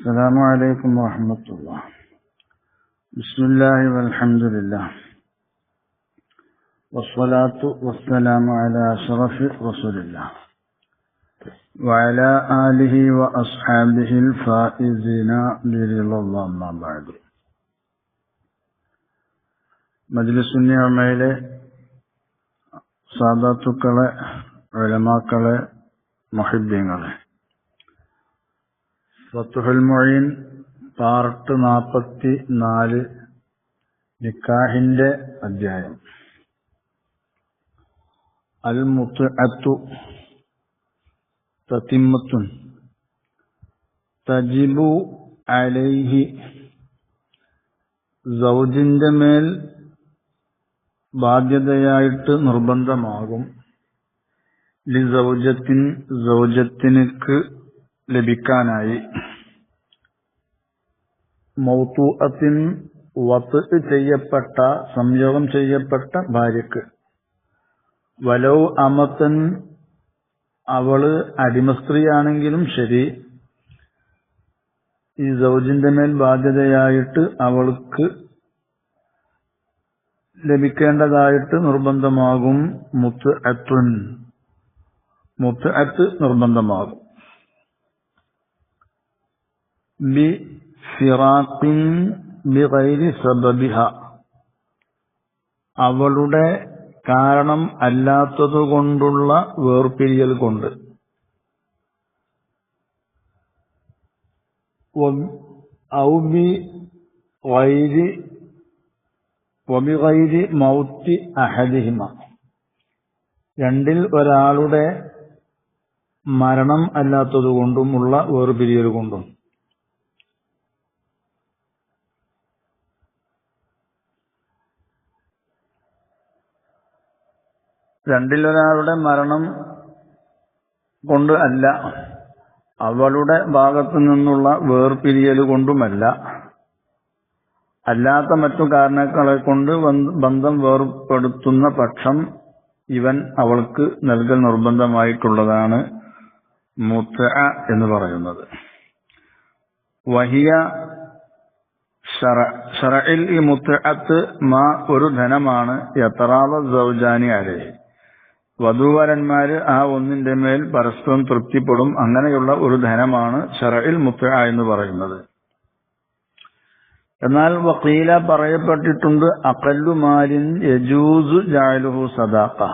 السلام عليكم ورحمة الله بسم الله والحمد لله والصلاة والسلام على أشرف رسول الله وعلى آله وأصحابه الفائزين برضا الله أما بعد മജ്ലിസു നിയമയിലെ സാദാത്തുക്കളെ ഉലമാക്കളെ മൊഹിദ്യങ്ങളെ Fathul part നാൽപ്പത്തി നാല് നിക്കാഹിന്റെ അധ്യായം. അൽ മുത്തു അത്തു തത്തിമത്തുൻ തജിബു അലൈഹി സൗജിന്റെ മേൽ ബാധ്യതയായിട്ട് നിർബന്ധമാകും. ലി സൗജത്തിൻ സൗജത്തിനക്ക് ലഭിക്കാനായി. മൗത്തൂഅത്തിൻ വത്ത് ചെയ്യപ്പെട്ട സംയോഗം ചെയ്യപ്പെട്ട ഭാര്യക്ക്. വലൗ അമത്തൻ അവൾ അടിമസ്ത്രീയാണെങ്കിലും ശരി ഈ സൗജിന്റെ മേൽ ബാധ്യതയായിട്ട് അവൾക്ക് ലഭിക്കേണ്ടതായിട്ട് നിർബന്ധമാകും മുത്ത് അത്തുൻ മുത്ത് അത്ത് നിർബന്ധമാകും ഫിറാഖിൻ ബിഗൈരി സബബിഹ. അവളുടെ കാരണം അല്ലാത്തതുകൊണ്ടുള്ള വേർപിരിയൽ കൊണ്ട്. ഔബി വൈരി വബിഗൈരി മൗത്തി അഹദിഹിമ. രണ്ടിൽ ഒരാളുടെ മരണം അല്ലാത്തതുകൊണ്ടുമുള്ള വേർപിരിയൽ കൊണ്ടും. രണ്ടിലൊരാളുടെ മരണം കൊണ്ട് അല്ല അവളുടെ ഭാഗത്തു നിന്നുള്ള വേർപിരിയൽ കൊണ്ടുമല്ല. അല്ലാത്ത മറ്റു കാരണങ്ങളെ കൊണ്ട് ബന്ധം വേർപ്പെടുത്തുന്ന പക്ഷം ഇവൻ അവൾക്ക് നൽകൽ നിർബന്ധമായിട്ടുള്ളതാണ് മുത്ത എന്ന് പറയുന്നത്. വഹിയ ഷറയിൽ ഈ മുത്തഅത്ത് മാ ഒരു ധനമാണ് യത്രാവ സൗജാനി അലേ വധൂവരന്മാര് ആ ഒന്നിന്റെ മേൽ പരസ്പരം തൃപ്തിപ്പെടും അങ്ങനെയുള്ള ഒരു ധനമാണ് ഷറയിൽ മുത്ത എന്ന് പറയുന്നത്. എന്നാൽ വക്കീല പറയപ്പെട്ടിട്ടുണ്ട് അക്കല്ലുമാരിൻ യജൂസു ജാലുഹു സദാക്ക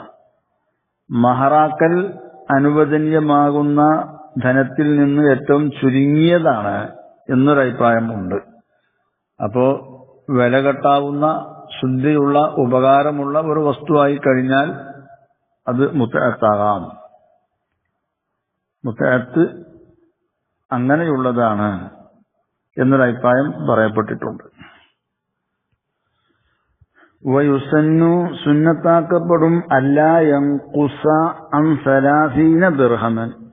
മഹറാക്കൽ അനുവദനീയമാകുന്ന ധനത്തിൽ നിന്ന് ഏറ്റവും ചുരുങ്ങിയതാണ് എന്നൊരഭിപ്രായമുണ്ട്. അപ്പോ വില കെട്ടാവുന്ന ശുദ്ധിയുള്ള ഉപകാരമുള്ള ഒരു വസ്തുവായി കഴിഞ്ഞാൽ അത് മുത്തയത്താകാം മുത്തയത്ത് അങ്ങനെയുള്ളതാണ് എന്നൊരഭിപ്രായം പറയപ്പെട്ടിട്ടുണ്ട്. വയുസന്നു സുന്നത്താക്കപ്പെടും അല്ലായങ്കുസ അംസരാസീന ദുർഹമൻ.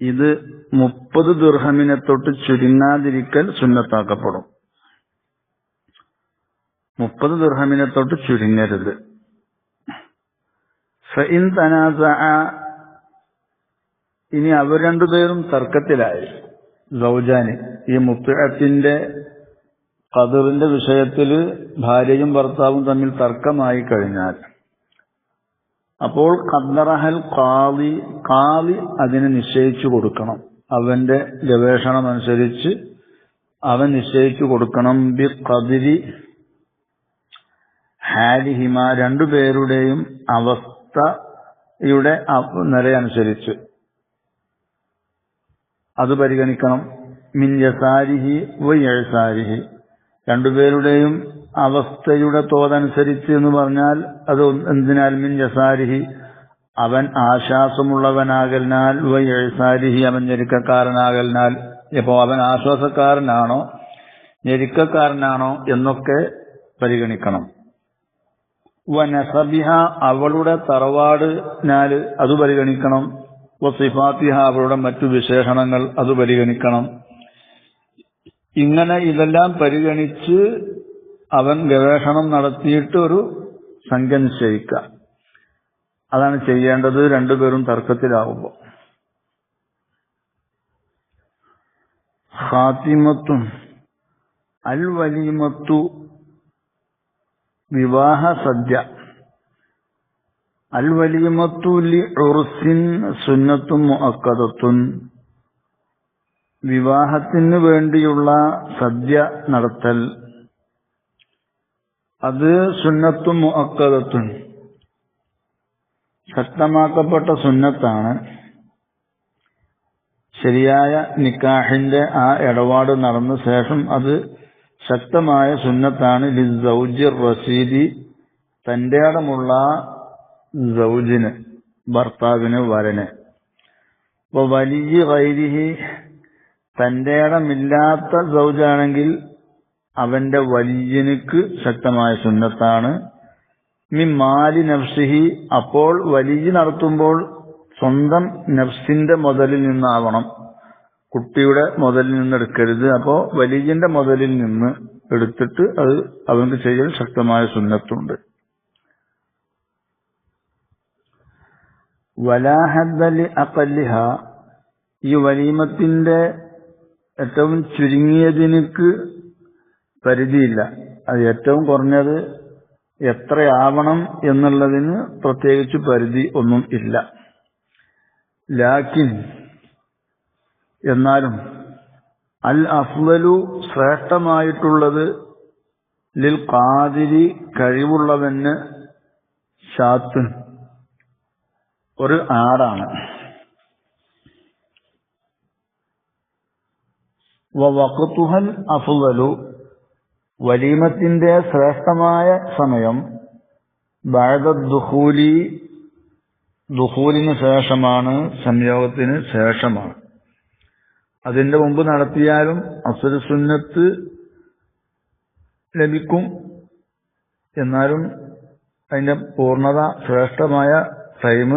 ഇത് മുപ്പത് ദുർഹമിനെ തൊട്ട് ചുരുങ്ങാതിരിക്കൽ സുന്നത്താക്കപ്പെടും. മുപ്പത് ദുർഹമിനെ തൊട്ട് ചുരുങ്ങരുത്. ഫഇൻ ഇനി അവർ രണ്ടുപേരും തർക്കത്തിലായി. സൗജാനി ഈ മുത്തഴത്തിന്റെ കതിറിന്റെ വിഷയത്തിൽ ഭാര്യയും ഭർത്താവും തമ്മിൽ തർക്കമായി കഴിഞ്ഞാൽ. അപ്പോൾ ഖദ്റഹൽ കാളി കാളി അതിനെ നിശ്ചയിച്ചു കൊടുക്കണം. അവന്റെ ഗവേഷണം അനുസരിച്ച് അവൻ നിശ്ചയിച്ചു കൊടുക്കണം. ബി കതിരി ഹാലിഹിമ രണ്ടുപേരുടെയും അവസ്ഥയുടെ നിലയനുസരിച്ച്. അത് പരിഗണിക്കണം. മിൻ യസാരിഹി രണ്ടുപേരുടെയും അവസ്ഥയുടെ തോതനുസരിച്ച് എന്ന് പറഞ്ഞാൽ അത് എന്തിനാൽ മിൻ യസാരിഹി? അവൻ ആശ്വാസമുള്ളവനാകലിനാൽ വയസാരിഹി അവൻ ഞെരുക്കക്കാരനാകലിനാൽ. ഇപ്പോ അവൻ ആശ്വാസക്കാരനാണോ ഞെരുക്കക്കാരനാണോ എന്നൊക്കെ പരിഗണിക്കണം. വനസബിഹ അവളുടെ തറവാടിനാൽ അത് പരിഗണിക്കണം. വസിഫാത്തിഹ അവളുടെ മറ്റു വിശേഷണങ്ങൾ അത് പരിഗണിക്കണം. ഇങ്ങനെ ഇതെല്ലാം പരിഗണിച്ച് അവൻ ഗവേഷണം നടത്തിയിട്ട് ഒരു സംഖ്യ നിശ്ചയിക്കുക അതാണ് ചെയ്യേണ്ടത് രണ്ടുപേരും തർക്കത്തിലാവുമ്പോൾ. ഫാത്തിമത്തും അൽ വലീമത്തു വിവാഹ സദ്യ അൽ ലി ഉറുസിൻ സുന്നത്തും അക്കതത്തുൻ വിവാഹത്തിന് വേണ്ടിയുള്ള സദ്യ നടത്തൽ. അത് സുന്നത്തും അക്കതത്തുൻ ശക്തമാക്കപ്പെട്ട സുന്നത്താണ്. ശരിയായ നിക്കാഹിന്റെ ആ ഇടപാട് നടന്ന ശേഷം അത് ശക്തമായ സുന്നത്താണ് ലിസൗജിർ റസീദി. തന്റെ അടമുള്ള സൗജിന് ഭർത്താവിന് വരന്. അപ്പൊ വലിയ വൈരിഹി തന്റെ അടമില്ലാത്ത സൗജാണെങ്കിൽ അവന്റെ വലിയനുക്ക് ശക്തമായ സുന്നത്താണ്. മി മാലി നഫ്സിഹി അപ്പോൾ വലിയ നടത്തുമ്പോൾ സ്വന്തം നഫ്സിന്റെ മുതലിൽ നിന്നാവണം. കുട്ടിയുടെ മുതലിൽ നിന്ന് എടുക്കരുത്. അപ്പോ വലിയന്റെ മുതലിൽ നിന്ന് എടുത്തിട്ട് അത് അവർക്ക് ചെയ്യൽ ശക്തമായ സുന്നത്തുണ്ട്. വലാഹദ്ദലി അക്കല്ലിഹ ഈ വലീമത്തിന്റെ ഏറ്റവും ചുരുങ്ങിയതിനക്ക് പരിധിയില്ല. അത് ഏറ്റവും കുറഞ്ഞത് എത്രയാവണം എന്നുള്ളതിന് പ്രത്യേകിച്ച് പരിധി ഒന്നും ഇല്ല. ലാക്കിൻ എന്നാലും അൽ അഫ്ലലു ശ്രേഷ്ഠമായിട്ടുള്ളത് ലിൽ കാതിരി കഴിവുള്ളവന് ഷാത്ത് ഒരു ആടാണ്. വഖത്തുഹൽ അഫ്ലലു വലീമത്തിന്റെ ശ്രേഷ്ഠമായ സമയം ദുഹൂലി ദുഹൂലിന് ശേഷമാണ് സംയോഗത്തിന് ശേഷമാണ്. അതിന്റെ മുമ്പ് നടത്തിയാലും അസുര സുന്നത്ത് ലഭിക്കും. എന്നാലും അതിന്റെ പൂർണത ശ്രേഷ്ഠമായ ടൈം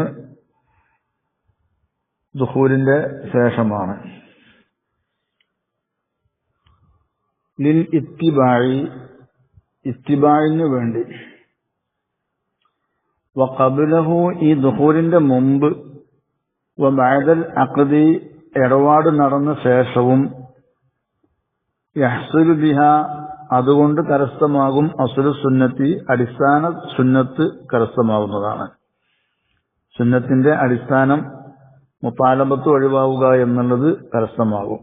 ദുഹൂരിന്റെ ശേഷമാണ്. ലിൽ ഇത്തിബായി ഇത്തിബായിന് വേണ്ടി. വഖബുലഹു ഈ ദുഹൂരിന്റെ മുമ്പ് വബഅദൽ അഖദി ഇടപാട് നടന്ന ശേഷവും യഹ്സുലു ബിഹ അതുകൊണ്ട് കരസ്ഥമാകും അസുര സുന്നത്തി അടിസ്ഥാന സുന്നത്ത് കരസ്ഥമാകുന്നതാണ്. സുന്നത്തിന്റെ അടിസ്ഥാനം മുത്താലമ്പത്ത് ഒഴിവാവുക എന്നുള്ളത് കരസ്ഥമാകും.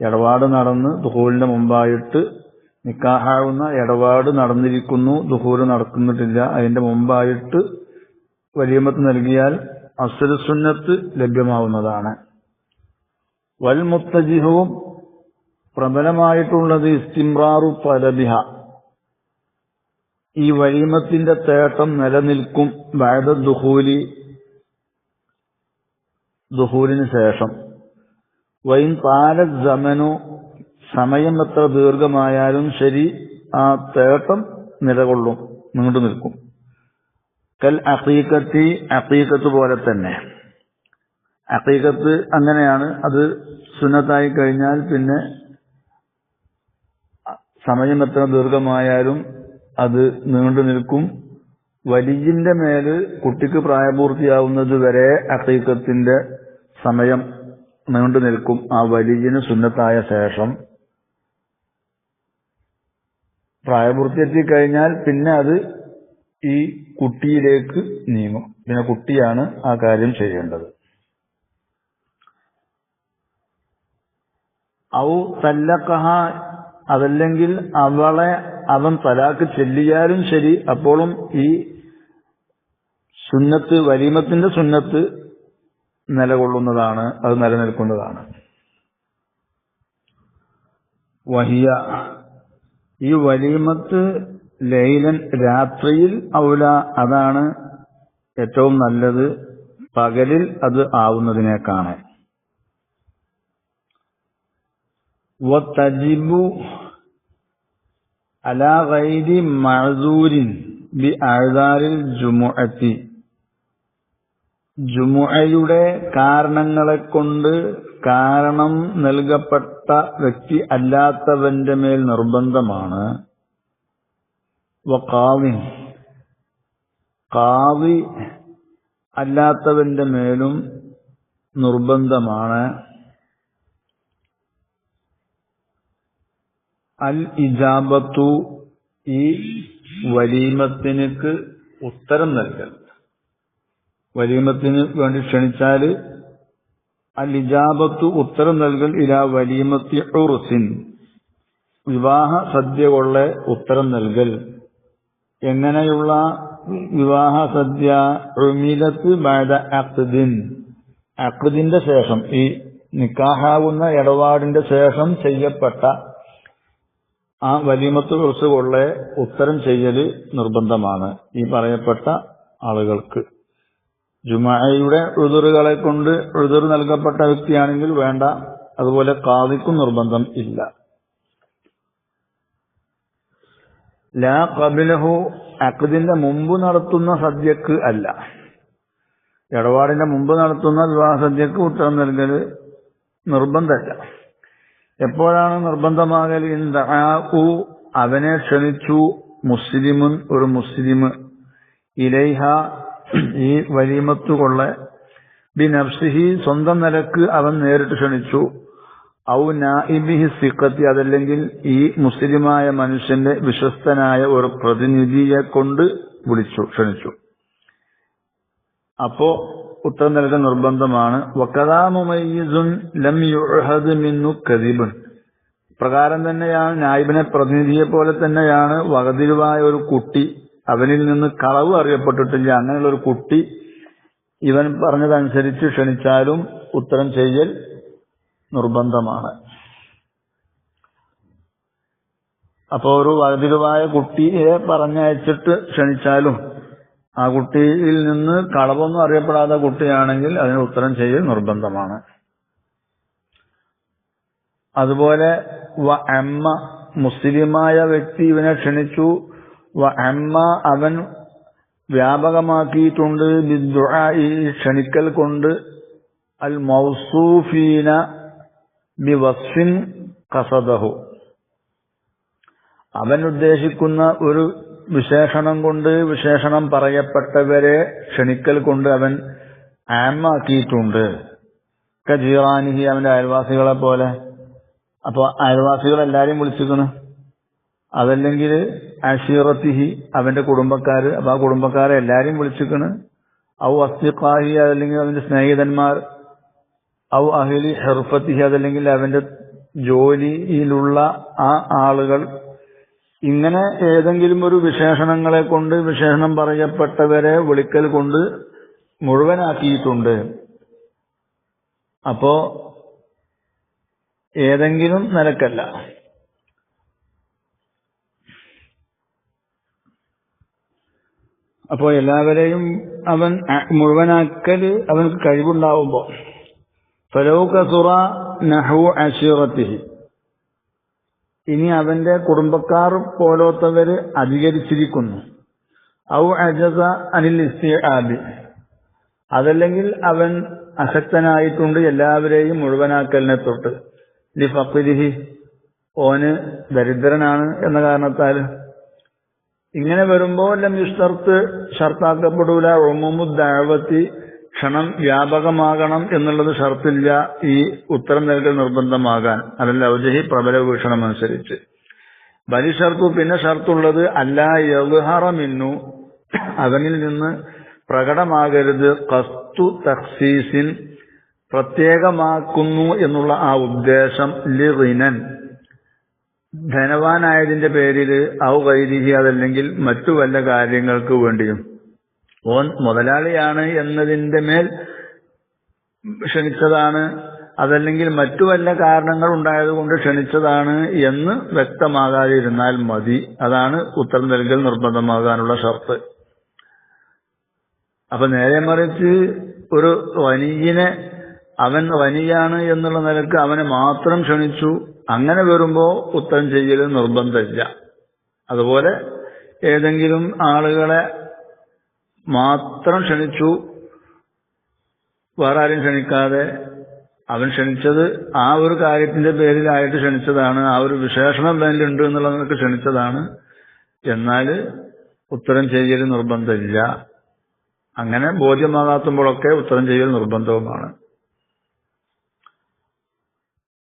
ഇടപാട് നടന്ന് ദുഹൂലിന് മുമ്പായിട്ട് നിക്കാഹാവുന്ന ഇടപാട് നടന്നിരിക്കുന്നു ദുഹൂൽ നടക്കുന്നിട്ടില്ല. അതിന്റെ മുമ്പായിട്ട് വലിയമത്ത് നൽകിയാൽ അസുര സുന്നത്ത് ലഭ്യമാവുന്നതാണ്. വൽ മുത്തജിഹവും പ്രബലമായിട്ടുള്ളത് ഇസ്തിമ്രാറു പലബിഹ ഈ വഴിമത്തിന്റെ തേട്ടം നിലനിൽക്കും വയത ദുഹൂലി ദുഹൂലിന് ശേഷം. വൈൻ താര ജമനു സമയം എത്ര ദീർഘമായാലും ശരി ആ തേട്ടം നിലകൊള്ളും നീണ്ടു നിൽക്കും കൽ അക്കീക്കത്തി അക്കീക്കത്ത് പോലെ തന്നെ. അക്കീക്കത്ത് അങ്ങനെയാണ്. അത് സുന്നത്തായി കഴിഞ്ഞാൽ പിന്നെ സമയം എത്ര ദീർഘമായാലും അത് നീണ്ടു നിൽക്കും. വലിയന്റെ മേൽ കുട്ടിക്ക് പ്രായപൂർത്തിയാവുന്നത് വരെ അക്കീക്കത്തിന്റെ സമയം നീണ്ടു നിൽക്കും. ആ വലിയന് സുന്നത്തായ ശേഷം. പ്രായപൂർത്തിയെത്തി കഴിഞ്ഞാൽ പിന്നെ അത് ഈ കുട്ടിയിലേക്ക് നീങ്ങും. പിന്നെ കുട്ടിയാണ് ആ കാര്യം ചെയ്യേണ്ടത്. ഔ തല്ലക്കഹ അതല്ലെങ്കിൽ അവളെ അവൻ തലാക്ക് ചെല്ലിയാലും ശരി അപ്പോഴും ഈ സുന്നത്ത് വലീമത്തിന്റെ സുന്നത്ത് നിലകൊള്ളുന്നതാണ് അത് നിലനിൽക്കുന്നതാണ്. വഹിയ ഈ വലീമത്ത് ലൈലൻ രാത്രിയിൽ ഔല അതാണ് ഏറ്റവും നല്ലത്. പകലിൽ അത് ആവുന്നതിനേക്കാണ്. വതജിബു അലാ ഗൈരി മഅസൂരിൻ ബി അഅ്ദാരിൽ ജുമുഅത്തി ജുമുഅയുടെ കാരണങ്ങളെ കൊണ്ട് കാരണം നൽകപ്പെട്ട വ്യക്തി അല്ലാത്തവന്റെ മേൽ നിർബന്ധമാണ്. വക്കാവി കാവി അല്ലാത്തവന്റെ മേലും നിർബന്ധമാണ്. അൽ ഇജാബത്തു ഈ വലീമത്തിനക്ക് ഉത്തരം നൽകൽ വലീമത്തിന് വേണ്ടി ക്ഷണിച്ചാൽ അൽ ഇജാബത്തു ഉത്തരം നൽകൽ ഇല വലീമത്തി ഉറുസിൻ. വിവാഹ സദ്യ കൊള്ള ഉത്തരം നൽകൽ. എങ്ങനെയുള്ള വിവാഹ സദ്യ? ഉമിലത്ത് ബാദ അക്തുദ്ദീൻ അഖ്ദിന്റെ ശേഷം ഈ നിക്കാഹാവുന്ന ഇടപാടിന്റെ ശേഷം ചെയ്യപ്പെട്ട ആ വലിമത്ത് കുറച്ച് കൊള്ളെ ഉത്തരം ചെയ്യൽ നിർബന്ധമാണ്. ഈ പറയപ്പെട്ട ആളുകൾക്ക്. ജുമായയുടെ ഉഴുതുറുകളെ കൊണ്ട് ഉതിർ നൽകപ്പെട്ട വ്യക്തിയാണെങ്കിൽ വേണ്ട. അതുപോലെ കാതിക്കും നിർബന്ധം ഇല്ല. ലാ കബിലഹു അഖദിന്റെ മുമ്പ് നടത്തുന്ന സദ്യക്ക് അല്ല. ഇടപാടിന്റെ മുമ്പ് നടത്തുന്ന വിവാഹ സദ്യക്ക് ഉത്തരം നൽകൽ നിർബന്ധമല്ല. എപ്പോഴാണ് നിർബന്ധമാകൽ ഇൻദാഉ അവനെ ക്ഷണിച്ചു. മുസ്ലിമുൻ ഒരു മുസ്ലിം ഇലൈഹ ഈ വലീമത്തു കൊള്ള ബി നബ്സിഹി സ്വന്തം നിലയ്ക്ക് അവൻ നേരിട്ട് ക്ഷണിച്ചു. ഔ നായിബിഹി സിഖത്തി അതല്ലെങ്കിൽ ഈ മുസ്ലിമായ മനുഷ്യന്റെ വിശ്വസ്തനായ ഒരു പ്രതിനിധിയെ കൊണ്ട് വിളിച്ചു ക്ഷണിച്ചു. അപ്പോ ഉത്തരം നൽകൽ നിർബന്ധമാണ്. പ്രകാരം തന്നെയാണ് നായിബിനെ പ്രതിനിധിയെ പോലെ തന്നെയാണ് വകതിരുവായ ഒരു കുട്ടി അവനിൽ നിന്ന് കളവ് അറിയപ്പെട്ടിട്ടില്ല. അങ്ങനെയുള്ള ഒരു കുട്ടി ഇവൻ പറഞ്ഞതനുസരിച്ച് ക്ഷണിച്ചാലും ഉത്തരം ചെയ്യൽ നിർബന്ധമാണ്. അപ്പോൾ ഒരു വകതിരുവായ കുട്ടിയെ പറഞ്ഞയച്ചിട്ട് ക്ഷണിച്ചാലും ആ കുട്ടിയിൽ നിന്ന് കളവൊന്നും അറിയപ്പെടാത്ത കുട്ടിയാണെങ്കിൽ അതിന് ഉത്തരം ചെയ്യൽ നിർബന്ധമാണ്. അതുപോലെ വ അമ്മ മുസ്ലിമായ വ്യക്തി ഇവനെ ക്ഷണിച്ചു. വ അമ്മ അവൻ വ്യാപകമാക്കിയിട്ടുണ്ട്. ഈ ക്ഷണിക്കൽ കൊണ്ട്. അൽ മൗസൂഫീന ബി വസ്ഫിൻ കസദഹു. അവൻ ഉദ്ദേശിക്കുന്ന ഒരു വിശേഷണം കൊണ്ട് വിശേഷണം പറയപ്പെട്ടവരെ ക്ഷണിക്കൽ കൊണ്ട് അവൻ ആമാക്കിയിട്ടുണ്ട് കജീറാനിഹി അവന്റെ അയൽവാസികളെ പോലെ. അപ്പോൾ അയൽവാസികൾ എല്ലാരെയും വിളിച്ചിരിക്കുന്നു. അതല്ലെങ്കിൽ അഷീറത്തിഹി അവന്റെ കുടുംബക്കാർ അപ്പോൾ ആ കുടുംബക്കാരെ എല്ലാരെയും വിളിച്ചിരിക്കണ് ഔ അസ്തിഖാഹി അതല്ലെങ്കിൽ അവന്റെ സ്നേഹിതന്മാർ ഔ അഹിലി ഹെർഫത്തിഹി അതല്ലെങ്കിൽ അവന്റെ ജോലിയിലുള്ള ആ ആളുകൾ ഇങ്ങനെ ഏതെങ്കിലും ഒരു വിശേഷണങ്ങളെ കൊണ്ട് വിശേഷണം പറയപ്പെട്ടവരെ വിളിക്കൽ കൊണ്ട് മുഴുവനാക്കിയിട്ടുണ്ട്. അപ്പോ ഏതെങ്കിലും നിലക്കല്ല. അപ്പോ എല്ലാവരെയും അവൻ മുഴുവനാക്കൽ അവനക്ക് കഴിവുണ്ടാവുമ്പോ. ഫലൗകസുറ നഹു അഷീറത്തിഹി ഇനി അവന്റെ കുടുംബക്കാർ പോലോത്തവര് അധികരിച്ചിരിക്കുന്നു. ഔ അജസ അനിൽ ഇസ്തിആബി. അതല്ലെങ്കിൽ അവൻ അശക്തനായിട്ടുണ്ട് എല്ലാവരെയും മുഴുവനാക്കലിനെ തൊട്ട്. ലി ഫഖിരിഹി. ഓന് ദരിദ്രനാണ് എന്ന കാരണത്താൽ. ഇങ്ങനെ വരുമ്പോൾ ലം ഇഷ്ടർത്ത് ഷർത്താക്കപ്പെടൂല ഒമുദാവത്തി ക്ഷണം വ്യാപകമാകണം എന്നുള്ളത് ഷർത്തില്ല ഈ ഉത്തരം നൽകൽ നിർബന്ധമാകാൻ. അതല്ല ഔജഹി പ്രബല വീക്ഷണം അനുസരിച്ച്. ബലി ഷർത്തു പിന്നെ ഷർത്തുള്ളത് അല്ല യൗഹറമിന്നു അവനിൽ നിന്ന് പ്രകടമാകരുത് കസ്തു തഖ്സീസിൻ പ്രത്യേകമാക്കുന്നു എന്നുള്ള ആ ഉദ്ദേശം ലിറിനൻ ധനവാനായതിന്റെ പേരിൽ ഔ വൈദിഹി അതല്ലെങ്കിൽ മറ്റു വല്ല കാര്യങ്ങൾക്ക് വേണ്ടിയും. ഓൻ മുതലാളിയാണ് എന്നതിന്റെ മേൽ ക്ഷണിച്ചതാണ്. അതല്ലെങ്കിൽ മറ്റു വല്ല കാരണങ്ങൾ ഉണ്ടായതുകൊണ്ട് ക്ഷണിച്ചതാണ് എന്ന് വ്യക്തമാകാതിരുന്നാൽ മതി. അതാണ് ഉത്തരം നൽകൽ നിർബന്ധമാകാനുള്ള ഷർത്ത്. അപ്പൊ നേരെ മറിച്ച് ഒരു വനീജിനെ അവൻ വനിയാണ് എന്നുള്ള നിലയ്ക്ക് അവനെ മാത്രം ക്ഷണിച്ചു. അങ്ങനെ വരുമ്പോ ഉത്തരം ചെയ്യൽ നിർബന്ധമില്ല. അതുപോലെ ഏതെങ്കിലും ആളുകളെ മാത്രം ക്ഷണിച്ചു. വേറെ ആരും ക്ഷണിക്കാതെ അവൻ ക്ഷണിച്ചത് ആ ഒരു കാര്യത്തിന്റെ പേരിലായിട്ട് ക്ഷണിച്ചതാണ്. ആ ഒരു വിശേഷണം അതിലുണ്ട് എന്നുള്ള നിനക്ക് ക്ഷണിച്ചതാണ്. എന്നാൽ ഉത്തരം ചെയ്യൽ നിർബന്ധമില്ല. അങ്ങനെ ബോധ്യമാകാത്തുമ്പോഴൊക്കെ ഉത്തരം ചെയ്യൽ നിർബന്ധവുമാണ്.